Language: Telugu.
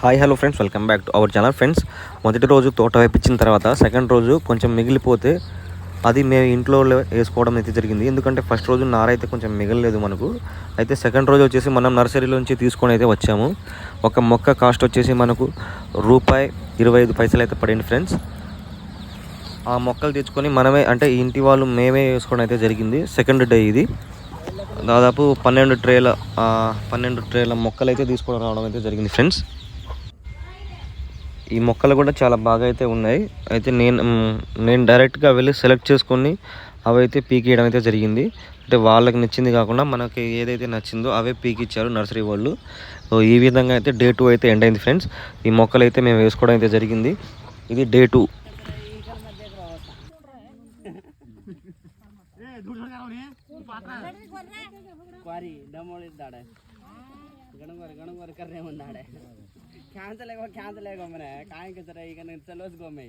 Hi hello friends welcome back to our channel friends మొదటి రోజు తోట వేపించిన తర్వాత సెకండ్ రోజు కొంచెం మిగిలిపోతే అది మేము ఇంట్లో వేసుకోవడం అయితే జరిగింది. ఎందుకంటే ఫస్ట్ రోజు నార అయితే కొంచెం మిగలలేదు మనకు. అయితే సెకండ్ రోజు వచ్చేసి మనం నర్సరీలో నుంచి తీసుకొని అయితే వచ్చాము. ఒక మొక్క కాస్ట్ వచ్చేసి మనకు రూపాయి ఇరవై ఐదు పైసలు అయితే పడింది ఫ్రెండ్స్ ఆ మొక్కలు తెచ్చుకొని మనమే అంటే ఇంటి వాళ్ళు మేమే వేసుకోవడం అయితే జరిగింది. సెకండ్ డే ఇది. దాదాపు పన్నెండు ట్రేల పన్నెండు ట్రేల మొక్కలు అయితే తీసుకోవడం రావడం అయితే జరిగింది ఫ్రెండ్స్ ఈ మొక్కలు కూడా చాలా బాగా అయితే ఉన్నాయి. అయితే నేను నేను డైరెక్ట్గా వెళ్ళి సెలెక్ట్ చేసుకొని అవి అయితే పీకేయడం అయితే జరిగింది. అంటే వాళ్ళకి నచ్చింది కాకుండా మనకి ఏదైతే నచ్చిందో అవే పీకిచ్చారు నర్సరీ వాళ్ళు. ఈ విధంగా అయితే డే టూ అయితే ఎండ్ అయింది ఫ్రెండ్స్. ఈ మొక్కలు అయితే మేము వేసుకోవడం అయితే జరిగింది. ఇది డే టూ. ಗಣಗೋರಿ ಗಣಗೋರಿ ಕರ್ರೆ ಮುಂದಾಡೆ ಕ್ಯಾನ್ಸಲ್ ಆಗೋ ಕ್ಯಾನ್ಸಲ್ ಆಗೋ ಮನೆ ಕಾಯಕ ಸರ ಈಗ ನಾನು ಸಲೋಸ್ಗೊಮ್ಮೆ